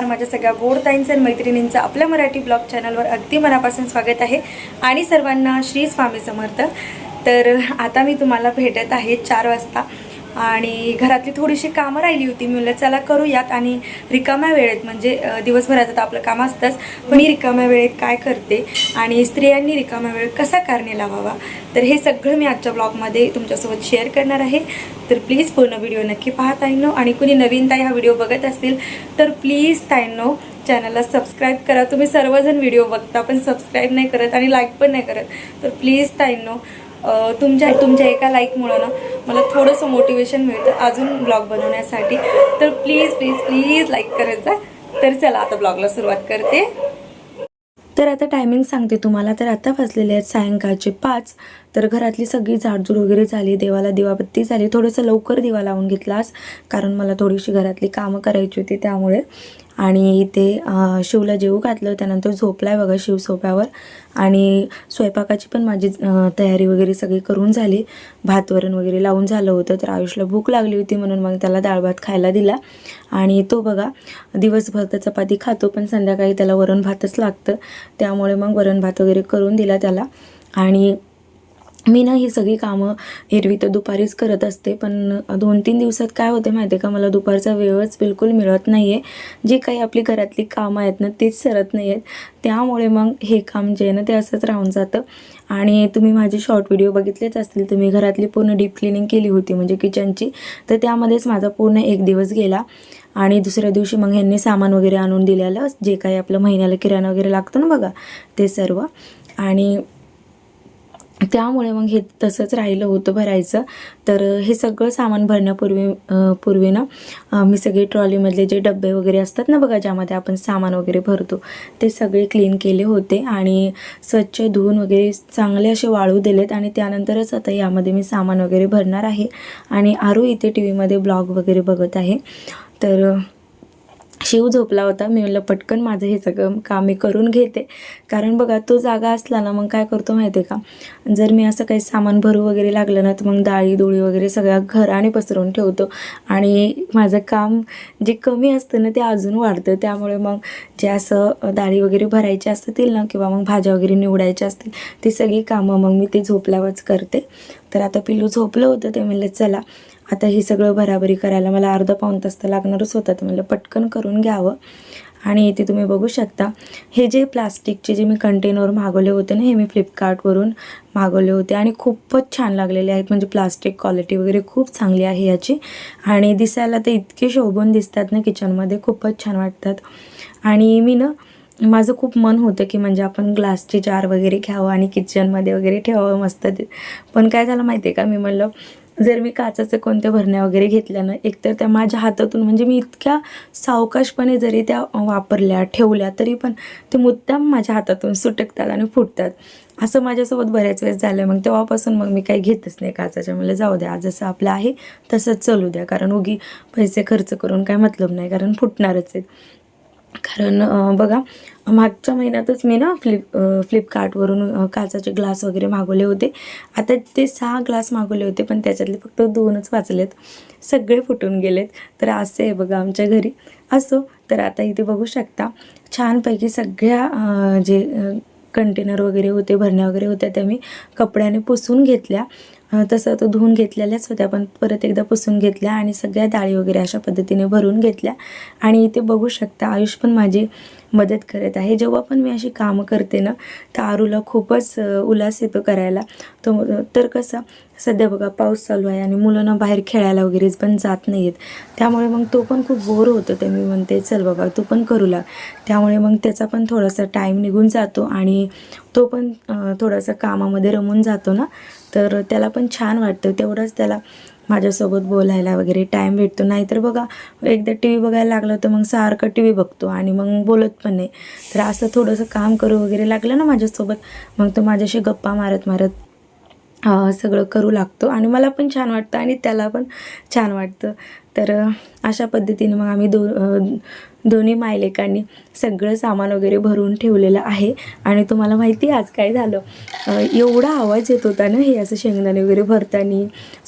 नमस्कार. माझ्या सगळ्या गोडताईंचं आणि मैत्रिणींचं आपल्या मराठी ब्लॉग चॅनलवर अगदी मनापासून स्वागत आहे. आणि सर्वांना श्री स्वामी समर्थ. तर आता मी तुम्हाला भेटत आहे चार वाजता. आणि घरातली थोडीशी कामं राहिली होती. मी म्हणलं चला करूयात आणि रिकाम्या वेळेत. म्हणजे दिवसभराचं तर आपलं काम असतंच. पण मी रिकाम्या वेळेत काय करते? आणि स्त्रियांनी रिकाम्या वेळ कसा कारणे लावावा? तर हे सगळं मी आजच्या ब्लॉगमध्ये तुमच्यासोबत शेअर करणार आहे. तर प्लीज पूर्ण व्हिडिओ नक्की पाहत ताईंनो. आणि कुणी नवीन ताई हा व्हिडिओ बघत असतील तर प्लीज ताईंनो चॅनलला सबस्क्राईब करा. तुम्ही सर्वजण व्हिडिओ बघता पण सबस्क्राईब नाही करत आणि लाईक पण नाही करत. तर प्लीज ताईंनो तुमच्या तुमच्या एका लाईकमुळं ना मला थोडंसं मोटिवेशन मिळतं अजून ब्लॉग बनवण्यासाठी. तर प्लीज प्लीज प्लीज लाईक करायचा तर चला आता ब्लॉगला सुरुवात करते. तर आता टायमिंग सांगते तुम्हाला. तर आता वाजलेले आहेत सायंकाळचे पाच. तर घरातली सगळी झाडझूड वगैरे झाली देवाला दिवाबत्ती झाली. थोडंसं लवकर दिवा लावून घेतलास कारण मला थोडीशी घरातली कामं करायची होती त्यामुळे. आणि इथे शिवला जेवू घातलं त्यानंतर झोपलाय बघा शिव सोप्यावर आणि स्वयंपाकाची पण माझी तयारी वगैरे सगळी करून झाली. भात वरण वगैरे लावून झालं होतं तर आयुषला भूक लागली होती म्हणून मग त्याला डाळ भात खायला दिला. आणि तो बघा दिवसभर तर चपाती खातो पण संध्याकाळी त्याला वरण भातच लागतं. त्यामुळे मग वरण भात वगैरे करून दिला त्याला. आणि मी ना ही सगळी कामं एरवी तर दुपारीच करत असते पण दोन तीन दिवसात काय होते माहिती आहे का? मला दुपारचा वेळच बिलकुल मिळत नाही आहे जी काही आपली घरातली कामं आहेत ना तीच सरत नाही आहेत त्यामुळे मग हे काम जे आहे ना ते असंच राहून जातं. आणि तुम्ही माझे शॉर्ट व्हिडिओ बघितलेच असतील. तुम्ही घरातली पूर्ण डीप क्लिनिंग केली होती म्हणजे किचनची तर त्यामध्येच माझा पूर्ण एक दिवस गेला. आणि दुसऱ्या दिवशी मग ह्यांनी सामान वगैरे आणून दिलेलं जे काही आपलं महिन्याला किराणा वगैरे लागतो ना बघा ते सर्व. आणि त्यामुळे मग हे तसंच राहिलं होतं भरायचं. तर हे सगळं सामान भरण्यापूर्वी पूर्वी ना मी सगळे ट्रॉलीमधले जे डबे वगैरे असतात ना बघा ज्यामध्ये आपण सामान वगैरे भरतो ते सगळे क्लीन केले होते आणि स्वच्छ धुवून वगैरे चांगले असे वाळू दिलेत आणि त्यानंतरच आता यामध्ये मी सामान वगैरे भरणार आहे आणि आरू इथे टी व्हीमध्ये ब्लॉग वगैरे बघत आहे. तर शिव झोपला होता. मी म्हणलं पटकन माझं हे सगळं काम मी करून घेते. कारण बघा तो जागा असला ना मग काय करतो माहिती आहे का? जर मी असं काही सामान भरू वगैरे लागलं ना तर मग डाळी डोळी वगैरे सगळ्या घराने पसरवून ठेवतो. आणि माझं काम जे कमी असतं ना ते अजून वाढतं. त्यामुळे मग जे असं डाळी वगैरे भरायची असतील ना किंवा मग भाज्या वगैरे निवडायच्या असतील ती सगळी कामं मग मी ते झोपल्यावरच करते. तर आता पिल्लू झोपलं होतं ते म्हणलं चला आता हे सगळं भराभरी करायला मला अर्धा पाऊण तास तर लागणारच होता. तर म्हणलं पटकन करून घ्यावं. आणि इथे तुम्ही बघू शकता हे जे प्लास्टिकचे जे मी कंटेनर मागवले होते ना हे मी फ्लिपकार्टवरून मागवले होते. आणि खूपच छान लागलेले आहेत. म्हणजे प्लास्टिक क्वालिटी वगैरे खूप चांगली आहे याची. आणि दिसायला ते इतके शोभून दिसतात ना किचनमध्ये खूपच छान वाटतात. आणि मी ना माझं खूप मन होतं की म्हणजे आपण ग्लासचे जार वगैरे घ्यावं आणि किचनमध्ये वगैरे ठेवावं मस्त. पण काय झालं माहिती आहे का? मी म्हणलं जर मी काचाचं कोणत्या भरण्या वगैरे घेतल्या ना एकतर त्या माझ्या हातातून म्हणजे मी इतक्या सावकाशपणे जरी त्या वापरल्या ठेवल्या तरी पण ते मुद्दाम माझ्या हातातून सुटकतात आणि फुटतात. असं माझ्यासोबत बऱ्याच वेळेस झालं. मग तेव्हापासून मग मी काही घेतच नाही काचाच्या. मला जाऊ द्या जसं आपलं आहे तसंच चालू द्या. कारण उगी पैसे खर्च करून काय मतलब नाही. कारण फुटणारच आहेत. कारण बघा मागच्या महिन्यातच मी ना फ्लिप फ्लिपकार्टवरून काचाचे ग्लास वगैरे मागवले होते. आता ते सहा ग्लास मागवले होते पण त्याच्यातले फक्त दोनच वाचलेत. सगळे फुटून गेलेत. तर असे आहे बघा आमच्या घरी. असो तर आता इथे बघू शकता छानपैकी सगळ्या जे कंटेनर वगैरे होते भरण्या वगैरे होत्या त्या मी कपड्याने पुसून घेतल्या. तसं तो धुवून घेतलेल्याच होत्या पण परत एकदा पुसून घेतल्या आणि सगळ्या डाळी वगैरे अशा पद्धतीने भरून घेतल्या. आणि इथे बघू शकता आयुष पण माझी मदत करत आहे. जेव्हा पण मी अशी कामं करते ना तर आरूला खूपच उल्हास येतो करायला. तो तर कसं सध्या बघा पाऊस चालू आहे आणि मुलांना बाहेर खेळायला वगैरेच पण जात नाही आहेत त्यामुळे मग तो पण खूप बोर होतो ते मी म्हणते चल बाबा तू पण करू लाग. त्यामुळे मग त्याचा पण थोडासा टाईम निघून जातो आणि तो पण थोडासा कामामध्ये रमून जातो ना. तर त्याला पण छान वाटतं. तेवढंच त्याला माझ्यासोबत बोलायला वगैरे टाईम भेटतो. नाहीतर बघा एकदा टी व्ही बघायला लागलं तर मग सारखं टी व्ही बघतो आणि मग बोलत पण नाही. तर असं थोडंसं काम करू वगैरे लागलं ना माझ्यासोबत मग तो माझ्याशी गप्पा मारत मारत सगळं करू लागतो. आणि मला पण छान वाटतं आणि त्याला पण छान वाटतं. तर अशा पद्धतीने मग आम्ही दो दोन्ही मायलेकांनी सगळं सामान वगैरे भरून ठेवलेलं आहे. आणि तुम्हाला माहिती आहे आज काय झालं? एवढा आवाज येत होता ना हे असं शेंगदाणे वगैरे भरताना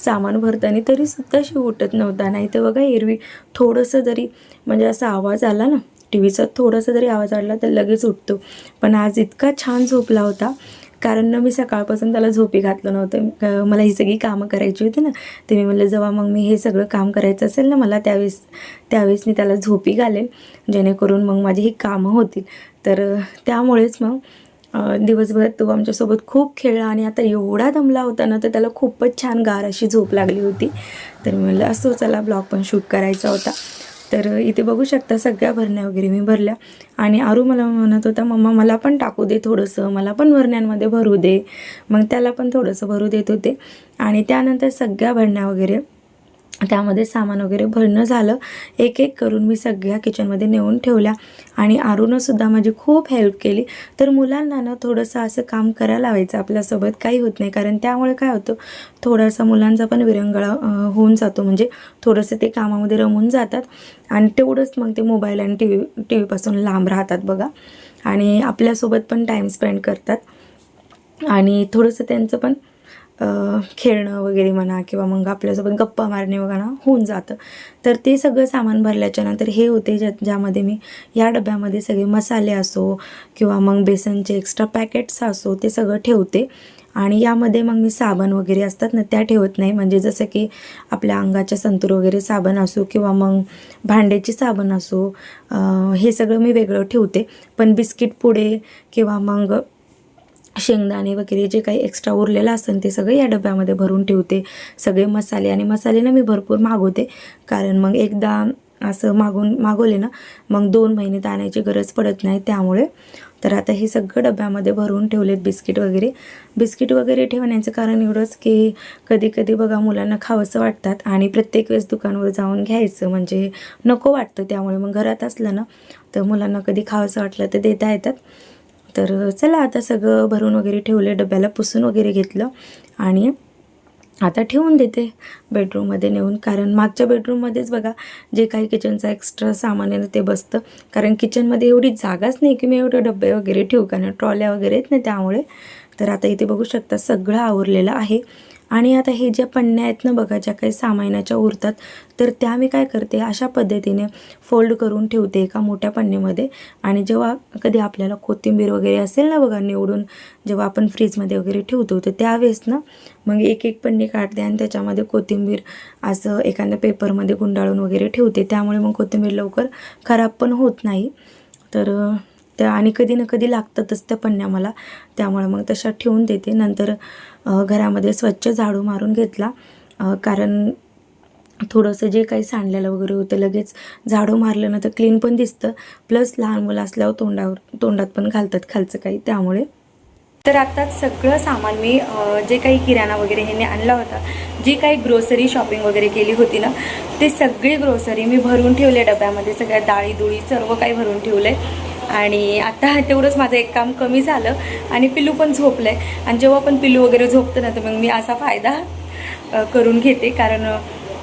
सामान भरताना तरीसुद्धा शिव उठत नव्हता. नाही तर बघा एरवी थोडंसं जरी म्हणजे असा आवाज आला ना टी व्हीचा थोडासा जरी आवाज आला तर लगेच उठतो. पण आज इतका छान झोपला होता. कारण ना मी सकाळपासून त्याला झोपी घातलं नव्हतं. मला ही सगळी कामं करायची होती ना ते मी म्हणलं जेव्हा मग मी हे सगळं काम करायचं असेल ना मला त्यावेळेस त्यावेळेस मी त्याला झोपी घालेन जेणेकरून मग माझी ही कामं होतील. तर त्यामुळेच मग दिवसभर तो आमच्यासोबत खूप खेळला आणि आता एवढा दमला होता ना तर त्याला खूपच छान गार अशी झोप लागली होती. तर मी म्हणलं असो चला ब्लॉग पण शूट करायचा होता. तर इथे बघू शकता सगळ्या भरण्या वगैरे मी भरल्या. आणि आरू मला म्हणत होता मम्मा मला पण टाकू दे थोडंसं मला पण भरण्यांमध्ये भरू दे. मग त्याला पण थोडंसं भरू देत होते. आणि त्यानंतर सगळ्या भरण्या वगैरे त्यामध्ये सामान वगैरे भरणं झालं. एक एक करून मी सगळ्या किचनमध्ये नेऊन ठेवल्या. आणि अरुणंसुद्धा माझी खूप हेल्प केली. तर मुलांना ना थोडंसं असं काम करायला लावायचं आपल्यासोबत. काही होत नाही. कारण त्यामुळे काय होतं थोडासा मुलांचा पण विरंगळा होऊन जातो. म्हणजे थोडंसं ते कामामध्ये रमून जातात. आणि तेवढंच मग ते मोबाईल आणि टी व्ही टी व्हीपासून लांब राहतात बघा. आणि आपल्यासोबत पण टाईम स्पेंड करतात. आणि थोडंसं त्यांचं पण खेळणं वगैरे म्हणा किंवा मग आपल्यासोबत गप्पा मारणे वगैरे होऊन जातं. तर ते सगळं सामान भरल्याच्या नंतर हे होते ज्या ज्यामध्ये मी या डब्यामध्ये सगळे मसाले असो किंवा मग बेसनचे एक्स्ट्रा पॅकेट्स असो ते सगळं ठेवते. आणि यामध्ये मग मी साबण वगैरे असतात ना त्या ठेवत नाही. म्हणजे जसं की आपल्या अंगाच्या संतूर वगैरे साबण असो किंवा मग भांड्याची साबण असो हे सगळं मी वेगळं ठेवते. पण बिस्किट पुडे किंवा मग शेंगदाणे वगैरे जे काही एक्स्ट्रा उरलेलं असेल ते सगळं या डब्यामध्ये भरून ठेवते. सगळे मसाले आणि मसाले ना मी भरपूर मागवते. कारण मग एकदा असं मागून मागवले ना मग दोन महिने तर गरज पडत नाही त्यामुळे. तर आता हे सगळं डब्यामध्ये भरून ठेवलेत बिस्किट वगैरे. बिस्किट वगैरे ठेवण्याचं कारण एवढंच की कधी कधी बघा मुलांना खावंसं वाटतात आणि प्रत्येक वेळेस दुकानावर जाऊन घ्यायचं म्हणजे नको वाटतं त्यामुळे. मग घरात असलं ना तर मुलांना कधी खावंसं वाटलं तर देता येतात. तर चला आता सगळं भरून वगैरे ठेवले डब्याला पुसून वगैरे घेतलं. आणि आता ठेवून देते बेडरूममध्ये नेऊन. कारण मागच्या बेडरूममध्येच बघा जे काही किचनचं एक्स्ट्रा सामान आहे ना ते बसतं. कारण किचनमध्ये एवढी जागाच नाही की मी एवढे डबे वगैरे ठेवू कारण ट्रॉल्या वगैरे आहेत ना त्यामुळे. तर आता इथे बघू शकता सगळं आवरलेलं आहे. आणि आता हे ज्या पन्न्या आहेत ना बघा ज्या काही सामानाच्या उरतात तर त्या मी काय करते अशा पद्धतीने फोल्ड करून ठेवते एका मोठ्या पन्नीमध्ये. आणि जेव्हा कधी आपल्याला कोथिंबीर वगैरे असेल ना बघा निवडून जेव्हा आपण फ्रीजमध्ये वगैरे ठेवतो तर त्यावेळेस ना मग एक एक पन्नी काढते आणि त्याच्यामध्ये कोथिंबीर असं एखाद्या पेपरमध्ये गुंडाळून वगैरे ठेवते. त्यामुळे मग कोथिंबीर लवकर खराब पण होत नाही. तर त्या आणि कधी ना कधी लागतातच त्या पन्न्या मला. त्यामुळे मग तशा ठेवून देते. नंतर घरामध्ये स्वच्छ झाडू मारून घेतला. कारण थोडंसं जे काही सांडलेलं वगैरे होतं लगेच झाडू मारलं ना तर क्लीन पण दिसतं. प्लस लहान मुलं असल्यावर तोंडावर तोंडात पण घालतात खालचं काही. त्यामुळे तर आत्ताच सगळं सामान मी जे काही किराणा वगैरे ह्यांनी आणला होता जी काही ग्रोसरी शॉपिंग वगैरे केली होती ना ते सगळी ग्रोसरी मी भरून ठेवले डब्यामध्ये. सगळ्या डाळी दुळी सर्व काही भरून ठेवले आणि आता तेवढंच माझं एक काम कमी झालं आणि पिल्लू पण झोपलं आहे आणि जेव्हा पण पिल्लू वगैरे झोपतं ना तर मग मी असा फायदा करून घेते. कारण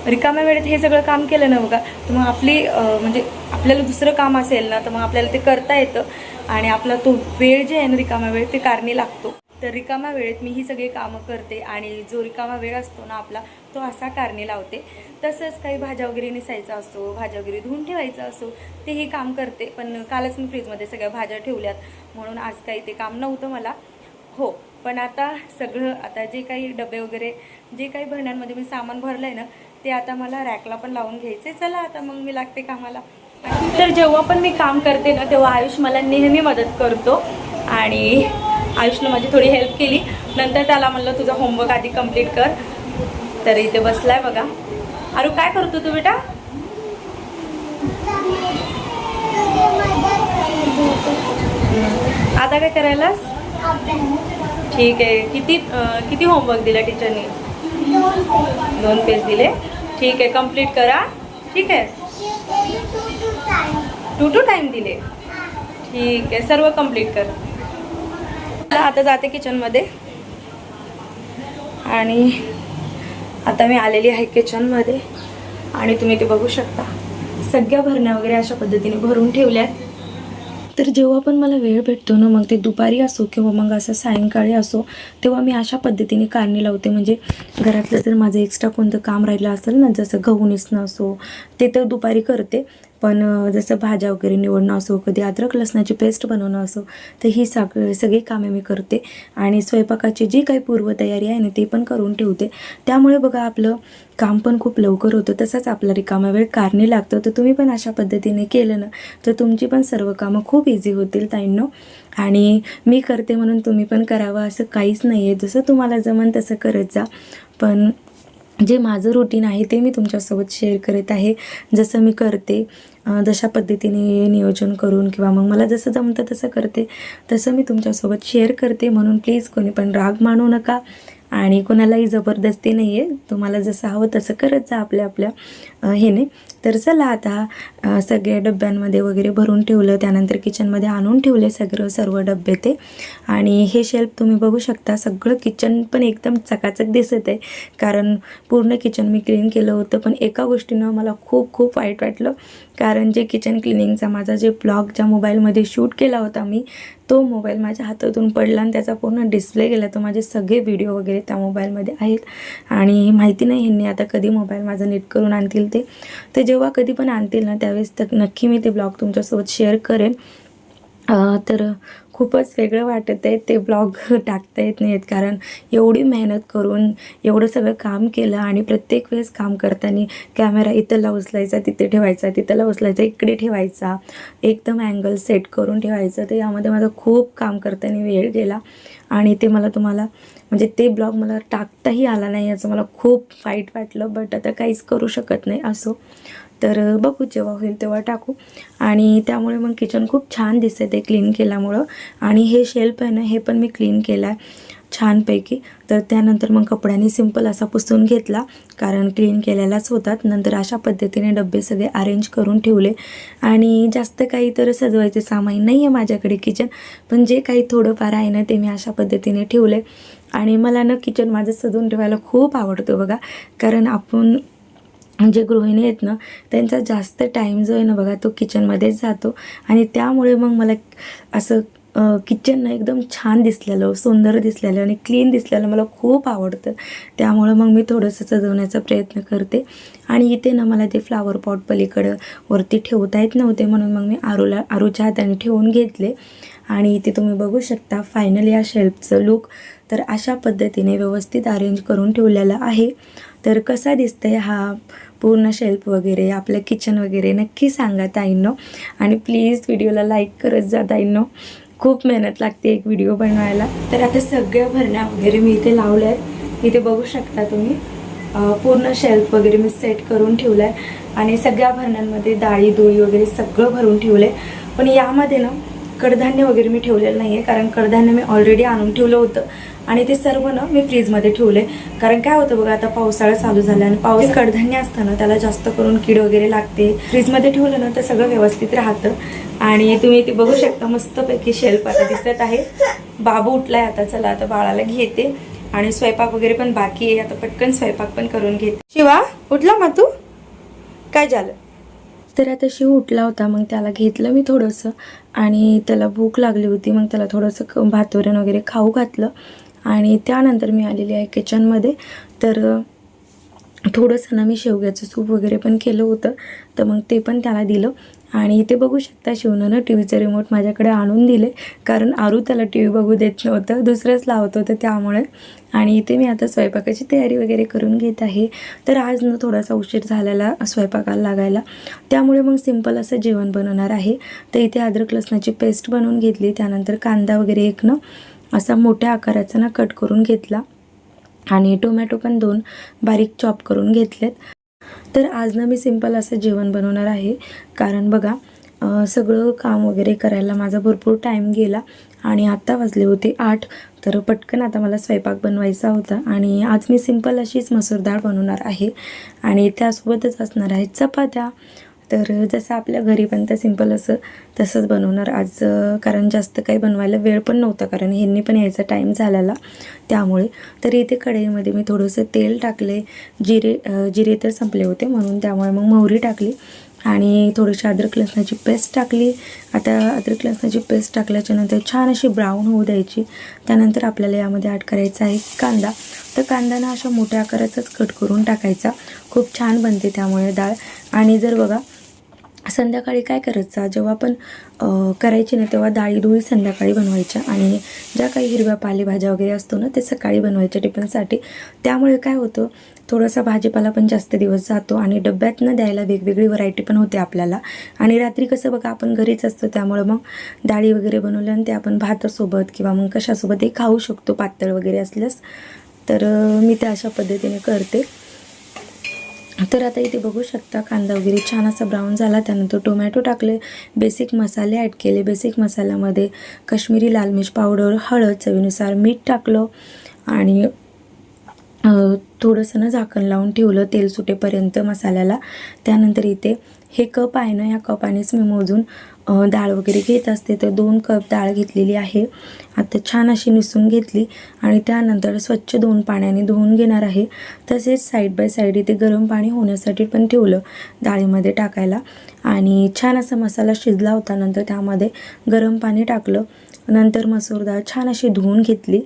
रिकाम्या वेळेत हे सगळं काम केलं ना बघा तर मग आपली म्हणजे आपल्याला दुसरं काम असेल ना तर मग आपल्याला ते करता येतं. आणि आपला तो वेळ जे आहे ना रिकामा वेळ ते कारणी लागतो. तर रिकामा वेळेत मी ही सगळी कामं करते आणि जो रिकामा वेळ असतो ना आपला तो असा कारणे लावते. तसंच काही भाज्या वगैरे नेसायचा असतो भाज्या वगैरे धुवून ठेवायचं असो तेही काम करते. पण कालच मी फ्रीजमध्ये सगळ्या भाज्या ठेवल्यात म्हणून आज काही ते काम नव्हतं मला. हो पण आता सगळं आता जे काही डबे वगैरे जे काही भरण्यांमध्ये मी सामान भरलं आहे ना ते आता मला रॅकला पण लावून घ्यायचे चला आता मग मी लागते कामाला. तर जेव्हा पण मी काम करते ना तेव्हा आयुष मला नेहमी मदत करतो. आणि आयुषनं माझी थोडी हेल्प केली. नंतर त्याला म्हणलं तुझा होमवर्क आधी कंप्लीट कर. तर इथे बसलाय बघा. अरू काय करतो तू बेटा? आता काय करायलास? ठीक आहे. किती किती होमवर्क दिला टीचरने दोन पेज दिले. ठीक आहे कंप्लीट करा. ठीक आहे. टू टू टाइम दिले. ठीक आहे सर्व कंप्लीट कर. चला, आता जाते किचनमध्ये आणि आता मी आलेली आहे किचनमध्ये आणि तुम्ही ते बघू शकता. सगळ्या भरण्या वगैरे अशा पद्धतीने भरून ठेवल्यात. तर जेव्हा पण मला वेळ भेटतो ना मग ते दुपारी असो किंवा मग असं सायंकाळी असो तेव्हा मी अशा पद्धतीने कारणी लावते. म्हणजे घरातलं जर माझं एक्स्ट्रा कोणतं काम राहिलं असेल ना जसं गहू निसणं असो ते तर दुपारी करते. पण जसं भाज्या वगैरे निवडणं असो कधी अद्रक लसणाची पेस्ट बनवणं असो तर ही सग सगळी कामे मी करते. आणि स्वयंपाकाची जी काही पूर्वतयारी आहे ना ती पण करून ठेवते. त्यामुळे बघा आपलं काम पण खूप लवकर होतं. तसंच आपला रिकामा वेळ कारणे लागतो. तर तुम्ही पण अशा पद्धतीने केलं ना तर तुमची पण सर्व कामं खूप इझी होतील ताईंनो. आणि मी करते म्हणून तुम्ही पण करावं असं काहीच नाही आहे जसं तुम्हाला जमन तसं करत जा. पण जे माझं रुटीन आहे ते मी तुमच्यासोबत शेअर करत आहे. जसं मी करते जशा पद्धतीने नियोजन करून किंवा मग मला जसं जमतं तसं करते. तसं मी तुमच्यासोबत शेअर करते. म्हणून प्लीज कोणी पण राग मानू नका. आणि कोणालाही जबरदस्ती नाही आहे तुम्हाला जसं हवं तसं करत जा आपल्या आपल्या हेने. ह्याने तर चला आता सगळ्या डब्यांमध्ये वगैरे भरून ठेवलं. त्यानंतर किचनमध्ये आणून ठेवले सगळं सर्व डबे ते. आणि हे शेल्फ तुम्ही बघू शकता सगळं किचन पण एकदम चकाचक दिसत आहे कारण पूर्ण किचन मी क्लीन केलं होतं पण एका गोष्टीनं मला खूप खूप वाईट वाटलं. कारण जे किचन क्लिनिंगचा माझा जे ब्लॉग ज्या मोबाईलमध्ये शूट केला होता मी तो मोबाईल माझ्या हातातून पडला आणि त्याचा पूर्ण डिस्प्ले गेला. तर माझे सगळे व्हिडिओ वगैरे त्या मोबाईलमध्ये आहेत. आणि माहिती नाही ह्यांनी आता कधी मोबाईल माझा नीट करून आणतील ते. ते जेव्हा कधी पण आणतील ना त्यावेळेस तर नक्की मी ते ब्लॉग तुमच्यासोबत शेअर करेन. तर खूपच वेगळं वाटत आहे. ते ब्लॉग टाकता येत नाहीत. कारण एवढी मेहनत करून एवढं सगळं काम केलं आणि प्रत्येक वेळेस काम करताना कॅमेरा इथंला उचलायचा तिथे ठेवायचा तिथंला उचलायचा इकडे ठेवायचा. एकदम अँगल सेट करून ठेवायचं. तर यामध्ये माझं खूप काम करताना वेळ गेला आणि ते मला तुम्हाला म्हणजे ते ब्लॉग मला टाकताही आला नाही याचं मला खूप वाईट वाटलं. बट आता काहीच करू शकत नाही असो. तर बघू जेव्हा होईल तेव्हा टाकू. आणि त्यामुळे मग किचन खूप छान दिसतं ते क्लीन केल्यामुळं. आणि हे शेल्फ आहे ना हे पण मी क्लीन केलं आहे छानपैकी. तर त्यानंतर मग कपड्यांनी सिंपल असा पुसून घेतला कारण क्लीन केलेलाच होतात. नंतर अशा पद्धतीने डबे सगळे अरेंज करून ठेवले. आणि जास्त काही तर सजवायचे सामान नाही आहे माझ्याकडे किचन पण जे काही थोडंफार आहे ना ते मी अशा पद्धतीने ठेवले. आणि मला ना किचन माझं सजवून ठेवायला खूप आवडतं बघा. कारण आपण जे गृहिणी आहेत ना त्यांचा जास्त टाईम जो आहे ना बघा तो किचनमध्येच जातो. आणि त्यामुळे मग मला असं किचन ना एकदम छान दिसलेलं सुंदर दिसलेलं आणि क्लीन दिसलेलं मला खूप आवडतं. त्यामुळं मग मी थोडंसं सजवण्याचा प्रयत्न करते. आणि इथे ना मला ते फ्लावर पॉट पलीकडं वरती ठेवता येत नव्हते म्हणून मग मी आरूला आरूच्या हाताने ठेवून घेतले. आणि इथे तुम्ही बघू शकता फायनल या शेल्फचं लुक तर अशा पद्धतीने व्यवस्थित अरेंज करून ठेवलेला आहे. तर कसा दिसतंय हा पूर्ण शेल्फ वगैरे आपलं किचन वगैरे नक्की सांगा ताईंनो. आणि प्लीज व्हिडिओला लाईक करत जा ताईंनो. खूप मेहनत लागते एक व्हिडिओ बनवायला. तर आता सगळ्या भरण्या वगैरे मी इथे लावल्या आहेत. इथे बघू शकता तुम्ही. पूर्ण शेल्फ वगैरे मी सेट करून ठेवलं आहे आणि सगळ्या भरण्यांमध्ये डाळी दोळी वगैरे सगळं भरून ठेवलं आहे पण यामध्ये ना कडधान्य वगैरे मी ठेवलेलं नाही आहे कारण कडधान्य मी ऑलरेडी आणून ठेवलं होतं. आणि ते सर्व ना मी फ्रीजमध्ये ठेवले कारण काय होतं बघा आता पावसाळा चालू झाला आणि पाऊस कडधान्य असतं ना त्याला जास्त करून कीड वगैरे लागते. फ्रीजमध्ये ठेवलं ना तर सगळं व्यवस्थित राहतं. आणि तुम्ही ते बघू शकता मस्तपैकी शेल्फ आता दिसत आहे. बाबू उठलाय आता चला आता बाळाला घेते. आणि स्वयंपाक वगैरे पण बाकी आहे आता पटकन स्वयंपाक पण करून घेते. शिवा उठला मग तू? काय झालं? तर आता शिव उठला होता मग त्याला घेतलं मी थोडंसं आणि त्याला भूक लागली होती मग त्याला थोडंसं भातवरण वगैरे खाऊ घातलं आणि त्यानंतर मी आलेली आहे किचनमध्ये तर थोडंसं ना मी शेवग्याचं सूप वगैरे पण केलं होतं तर मग ते पण त्याला दिलं. आणि इथे बघू शकता शिवनं टी व्हीचं रिमोट माझ्याकडे आणून दिले कारण आरू त्याला टी व्ही बघू देत नव्हतं दुसरंच लावत होतं त्यामुळे. आणि इथे मी आता स्वयंपाकाची तयारी वगैरे करून घेत आहे. तर आज ना थोडासा उशीर झालेला स्वयंपाकाला लागायला. त्यामुळे मग सिंपल असं जेवण बनवणार आहे. तर इथे अद्रक लसणाची पेस्ट बनवून घेतली त्यानंतर कांदा वगैरे एक ना असा मोठ्या आकाराचा ना कट करून घेतला. आणि टोमॅटो पण दोन बारीक चॉप करून घेतलेत. तर आज ना मी सिंपल असं जेवण बनवणार आहे. कारण बघा सगळं काम वगैरे करायला माझा भरपूर टाईम गेला आणि आत्ता वाजले होते आठ. तर पटकन आता मला स्वयंपाक बनवायचा होता आणि आज मी सिंपल अशीच मसूर डाळ बनवणार आहे. आणि त्यासोबतच असणार आहेत चपात्या. तर जसं आपल्या घरी बनतं सिंपल असं तसंच बनवणार. आज कारण जास्त काही बनवायला वेळ पण नव्हता कारण ह्यांनी पण यायचा टाईम झालेला त्यामुळे. तर इथे कढईमध्ये मी थोडंसं तेल टाकले जिरे जिरे तर संपले होते म्हणून त्यामुळे मग मोहरी टाकली आणि थोडीशी अद्रक लसणाची पेस्ट टाकली. आता अद्रक लसणाची पेस्ट टाकल्याच्यानंतर छान अशी ब्राऊन होऊ द्यायची. त्यानंतर आपल्याला यामध्ये ॲड करायचा आहे कांदा. तर कांदा ना अशा मोठ्या आकाराचाच कट करून टाकायचा. खूप छान बनते त्यामुळे डाळ. आणि जर बघा संध्याकाळी काय करायचा? जेव्हा आपण करायची ना तेव्हा डाळी डोळी संध्याकाळी बनवायच्या. आणि ज्या काही हिरव्या पालेभाज्या वगैरे असतो ना ते सकाळी बनवायच्या टिफिनसाठी. त्यामुळे काय होतं थोडासा भाजीपाला पण जास्त दिवस जातो आणि डब्यातनं द्यायला वेगवेगळी व्हरायटी पण होते आपल्याला. आणि रात्री कसं बघा आपण घरीच असतो त्यामुळं मग डाळी वगैरे बनवल्या आणि ते आपण भातासोबत किंवा मग कशासोबतही खाऊ शकतो पातळ वगैरे असल्यास. तर मी त्या अशा पद्धतीने करते. तर आता इथे बघू शकता कांदा वगैरे छान असा ब्राऊन झाला. त्यानंतर टोमॅटो टाकले. बेसिक मसाले ॲड केले. बेसिक मसाल्यामध्ये काश्मीरी लाल मिर्च पावडर हळद चवीनुसार मीठ टाकलं आणि थोडंसं ना झाकण लावून ठेवलं. तेल सुटेपर्यंत मसाल्याला. त्यानंतर इथे हे कप आहे ना ह्या कपानेच मी मोजून डाळ वगैरे घेत असते. तर दोन कप डाळ घेतलेली आहे. आता छान अशी निसून घेतली आणि त्यानंतर स्वच्छ दोन पाण्याने धुवून घेणार आहे. तसेच साईड बाय साईड इथे गरम पाणी होण्यासाठी पण ठेवलं डाळीमध्ये टाकायला. आणि छान असा मसाला शिजला होता. नंतर त्यामध्ये गरम पाणी टाकलं. नंतर मसूर डाळ छान अशी धुवून घेतली.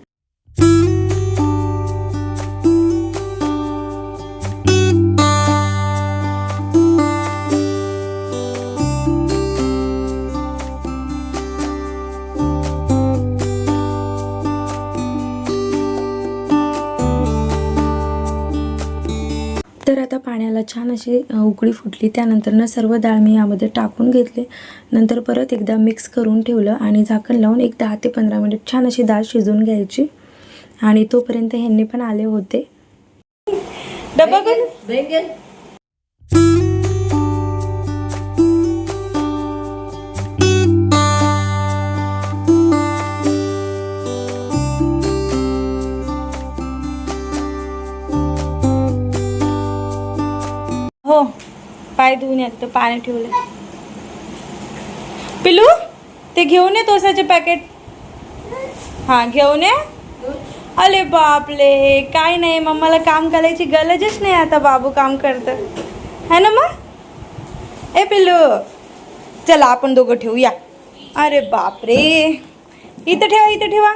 आता पाण्याला छान अशी उकळी फुटली. त्यानंतर ना सर्व डाळ मी यामध्ये टाकून घेतले. नंतर परत एकदा मिक्स करून ठेवलं आणि झाकण लावून एक दहा ते पंधरा मिनिट छान अशी डाळ शिजवून घ्यायची. आणि तोपर्यंत ह्यांनी पण आले होते. डबा पाय धुवून या पाणी ठेवलं पिलू ते घेऊन ये तोसाचे पॅकेट हा घेऊन ये. अरे बापले काय नाही मम्माला काम करायची गरजच नाही आता बाबू काम करतं. है ना मग? ए पिल्लू चला आपण दोघं ठेवूया अरे बापरे इथं ठेवा इथं ठेवा.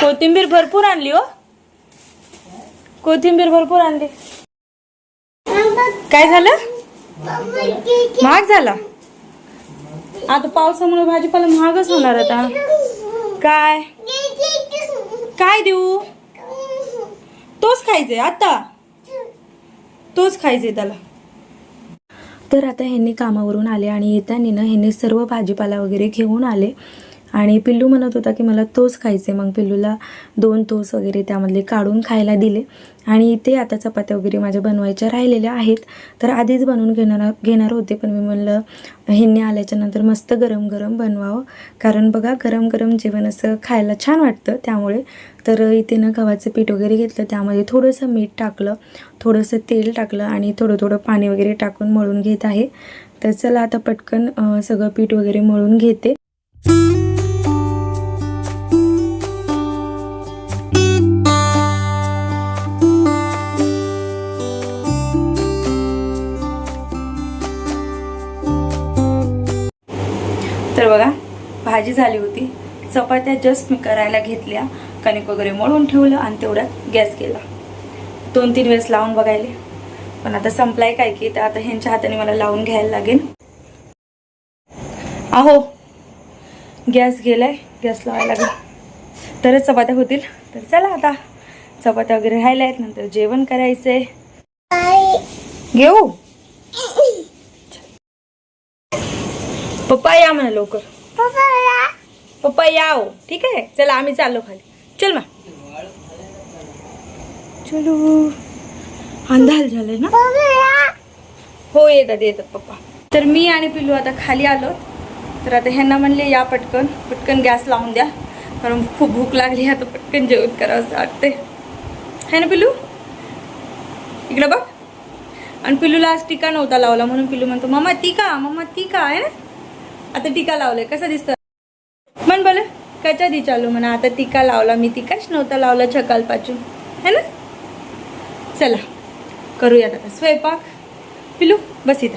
कोथिंबीर भरपूर आणली हो. कोथिंबीर भरपूर आणली. काय झालं? महाग झाला? आता पावसामुळे भाजीपाला महागच होणार आता. काय? काय देऊ? तोच खायचंय आता? तोच खायचंय त्याला. तर आता ह्यांनी कामावरून आले आणि येताना ना ह्यांनी सर्व भाजीपाला वगैरे घेऊन आले. आणि पिल्लू म्हणत होता की मला तोच खायचे मग पिल्लूला दोन तोस वगैरे त्यामधले काढून खायला दिले. आणि इथे आता चपात्या वगैरे माझ्या बनवायच्या राहिलेल्या आहेत. तर आधीच बनवून घेणार घेणार होते पण मी म्हणलं ह्यांनी आल्याच्यानंतर मस्त गरम गरम बनवावं. कारण बघा गरम गरम जेवण असं खायला छान वाटतं. त्यामुळे तर इथे ना गव्हाचं पीठ वगैरे घेतलं. त्यामध्ये थोडंसं मीठ टाकलं. थोडंसं तेल टाकलं आणि थोडं थोडं पाणी वगैरे टाकून मळून घेत आहे. तर चला आता पटकन सगळं पीठ वगैरे मळून घेते. भाजी झाली होती. चपात्या जस्ट मी करायला घेतल्या. कणिक वगैरे मळून ठेवलं आणि तेवढ्यात गॅस केला. दोन तीन वेळेस लावून बघायले. पण आता संपलाय काय की तर आता ह्यांच्या हाताने मला लावून घ्यायला लागेल. अहो गॅस गेलाय. गॅस लावायला लागेल. तरच चपात्या होतील. तर चला आता. चपात्या वगैरे राहिल्या आहेत. नंतर जेवण करायचंय. घेऊ? पप्पा या म्हणा लवकर. पप्पा या हो ठीक आहे? चला आम्ही चाललो खाली. चल मा. चलो. अंधार झाले ना? हो येतात येतात पप्पा. तर मी आणि पिल्लू आता खाली आलो. तर आता ह्यांना म्हणले या पटकन. पटकन गॅस लावून द्या. कारण खूप भूक लागली आता पटकन जेवण करावं वाटते है ना पिल्लू? इकडं बघ. आणि पिल्लूला आज टीका नव्हता लावला म्हणून पिल्लू म्हणतो मम्मा टीका मम्मा टीका आहे ना? आता टीका लावलाय. कसं दिसतं म्हण बोल. कच्या दी चालू म्हणा? आता टीका लावला. मी टीकाच नव्हता लावला छकाल पाचून है ना? चला. करूयात आता. स्वयंपाक. पिलू बस इथं.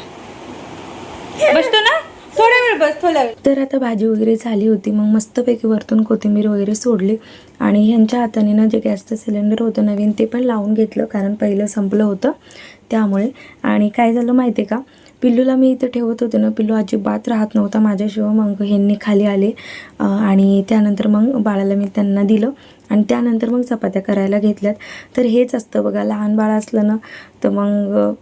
बसतो ना? थोडा वेळ बस थोड्या वेळ. तर आता भाजी वगैरे झाली होती. मग मस्तपैकी वरतून कोथिंबीर वगैरे सोडली. आणि ह्यांच्या हाताने ना जे गॅसचं सिलेंडर होतं नवीन ते पण लावून घेतलं. कारण पहिलं संपलं होतं त्यामुळे. आणि काय झालं माहिती आहे का? पिल्लूला मी इथं ठेवत होते ना पिल्लू अजिबात राहत नव्हता माझ्याशिवाय. मग ह्यांनी खाली आले आणि त्यानंतर मग बाळाला मी त्यांना दिलं आणि त्यानंतर मग चपात्या करायला घेतल्यात. तर हेच असतं बघा लहान बाळ असलं ना तर मग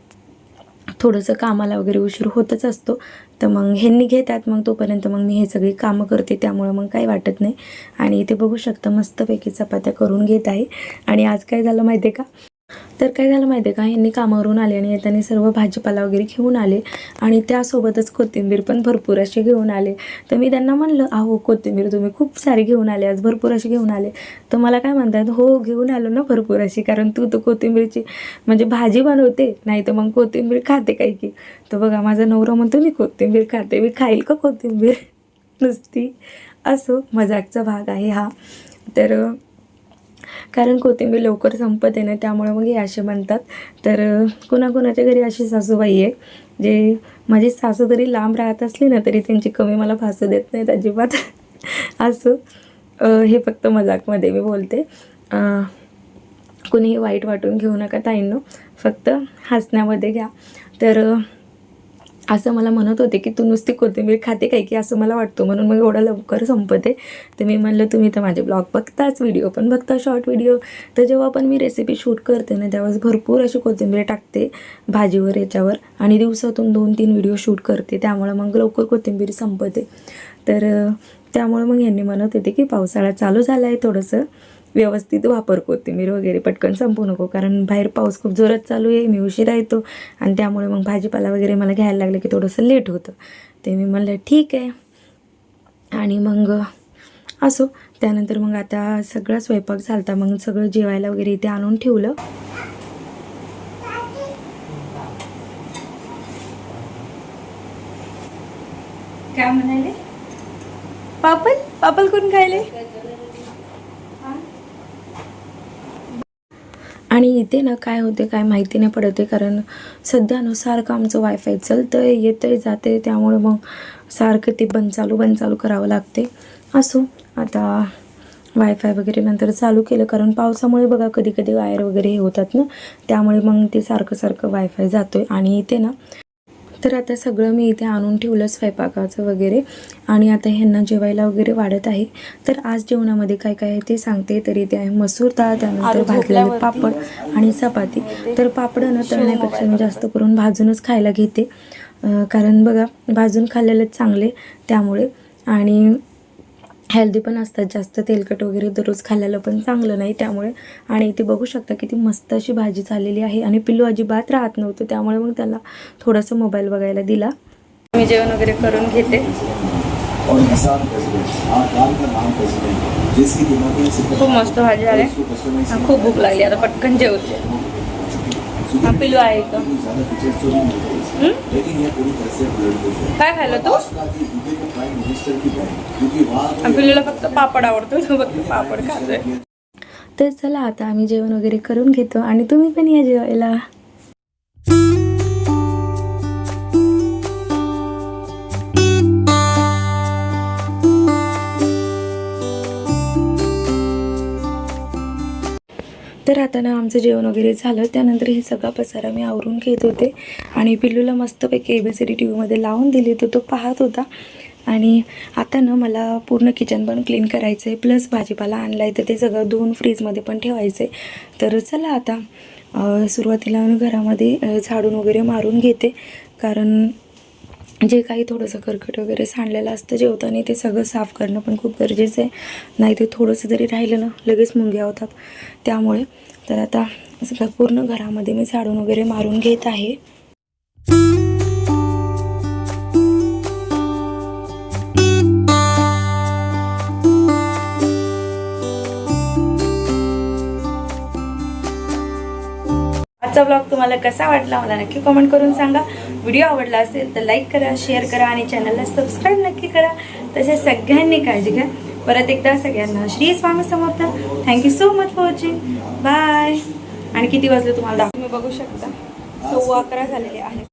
थोडंसं कामाला वगैरे उशीर होतच असतो. तर मग ह्यांनी घेतात मग तोपर्यंत मग मी हे सगळी कामं करते त्यामुळं मग काही वाटत नाही. आणि इथे बघू शकता मस्तपैकी चपात्या करून घेत आहे. आणि आज काय झालं माहिती आहे का? तर काय झालं माहिती आहे का? यांनी कामावरून आले आणि येताना सर्व भाजीपाला वगैरे घेऊन आले आणि त्यासोबतच कोथिंबीर पण भरपूर अशी घेऊन आले. तर मी त्यांना म्हणलं अहो कोथिंबीर तुम्ही खूप सारी घेऊन आले आज भरपूर अशी घेऊन आले. तर मला काय म्हणतात हो घेऊन आलो ना भरपूर अशी कारण तू तर कोथिंबीरची म्हणजे भाजी बनवते नाही तर मग कोथिंबीर खाते काही की. तर बघा माझा नवरा म्हणतो मी कोथिंबीर खाते मी खाईल का कोथिंबीर? नुसती असो मजाकचा भाग आहे हा. तर कारण कोथिंबीर लवकर संपत आहे ना त्यामुळे मग हे असे म्हणतात तर कोणाकोणाच्या घरी अशी सासूबाई आहे जे माझी सासू तरी लांब राहत असली ना तरी त्यांची कमी मला फासू देत नाहीत अजिबात. असो हे फक्त मजाकमध्ये मी बोलते. कुणीही वाईट वाटून घेऊ नका ताईंनो. फक्त हसण्यामध्ये घ्या. तर असं मला म्हणत होते की तू नुसती कोथिंबीर खाते काय की असं मला वाटतं. म्हणून मग एवढा लवकर संपते. तर मी म्हणलं तुम्ही तर माझे ब्लॉग बघताच व्हिडिओ पण बघता शॉर्ट व्हिडिओ. तर जेव्हा पण मी रेसिपी शूट करते ना त्यावेळेस भरपूर अशी कोथिंबीर टाकते भाजीवर याच्यावर. आणि दिवसातून दोन तीन व्हिडिओ शूट करते. त्यामुळे मग लवकर कोथिंबीर संपते. तर त्यामुळे मग यांनी म्हणत होते की पावसाळा चालू झाला आहे थोडंसं. व्यवस्थित वापर कोथिंबीर वगैरे पटकन संपू नको कारण बाहेर पाऊस खूप जोरात चालू आहे मी उशिरा येतो. आणि त्यामुळे मग भाजीपाला वगैरे मला घ्यायला लागलं की थोडंसं लेट होतं. ते मी म्हणलं ठीक आहे. आणि मग असो. त्यानंतर मग आता सगळा स्वयंपाक झालता. मग सगळं जेवायला वगैरे इथे आणून ठेवलं. काय म्हणाले? पापल पापल कोण खायले? आणि इथे ना काय होते काय माहिती नाही पडते कारण सध्या ना सारखं आमचं वायफाय चलतं आहे येतं जाते त्यामुळे मग सारखं ते बंद चालू बंद चालू करावं लागते. असो आता वायफाय वगैरे नंतर चालू केलं कारण पावसामुळे बघा कधी कधी वायर वगैरे हे होतात ना त्यामुळे मग ते सारखं सारखं वायफाय जातो आहे आणि इथे ना तर आता सगळं मी इथे आणून ठेवलं स्वयंपाकाचं वगैरे. आणि आता ह्यांना जेवायला वगैरे वाढत आहे. तर आज जेवणामध्ये काय काय आहे ते सांगते. तर इथे आहे मसूर डाळ त्यानंतर भाजलेले पापड आणि चपाती. तर पापड न तळण्यापेक्षा मी जास्त करून भाजूनच खायला घेते. कारण बघा भाजून खाल्लेलेच चांगले त्यामुळे. आणि हेल्दी पण असतात जास्त तेलकट वगैरे दररोज खाल्लेलं पण चांगलं नाही त्यामुळे. आणि इथे बघू शकता किती मस्त अशी भाजी झालेली आहे. आणि पिल्लू अजिबात राहत नव्हतं त्यामुळे मग त्याला थोडंसं मोबाईल बघायला दिला. मी जेवण वगैरे करून घेते. खूप मस्त भाजी आहे. खूप भूक लागली आता पटकन जेवते. हा पिल्लू आहे काय खाल्लं तू? पिल्लूला फक्त पापड आवडतो तो फक्त पापड खातोय. तर चला आता आम्ही जेवण वगैरे करून घेतो आणि तुम्ही पण या जेवायला. तर आता ना आमचं जेवण वगैरे झालं. त्यानंतर हे सगळा पसारा मी आवरून घेत होते. आणि पिल्लूला मस्तपैकी A B C D T व्हीमध्ये लावून दिली तर तो पाहत होता. आणि आता ना मला पूर्ण किचन पण क्लीन करायचं आहे प्लस भाजीपाला आणला आहे तर ते सगळं धुवून फ्रीजमध्ये पण ठेवायचं आहे तर चला आता सुरुवातीला घरामध्ये झाडून वगैरे मारून घेते. कारण जे काही थोडंसं कर्कट वगैरे सांडलेलं असतं जेवताना ते सगळं साफ करणं पण खूप गरजेचं आहे. नाही ते थोडंसं जरी राहिलं ना लगेच मुंग्या होतात. त्यामुळे तर आता सगळं पूर्ण घरामध्ये मी झाडून वगैरे मारून घेत आहे. आजचा ब्लॉग तुम्हाला कसा वाटला मला नक्की कमेंट करून सांगा. व्हिडिओ आवडला असेल तर लाईक करा शेअर करा आणि चॅनलला सबस्क्राईब नक्की करा. तसेच सगळ्यांनी काळजी घ्या. परत एकदा सगळ्यांना Shri Swami Samarth. Thank you so much for watching bye आणि किती वाजले तुम्हाला? तुम्ही बघू शकता. सव्वा अकरा झालेले आहे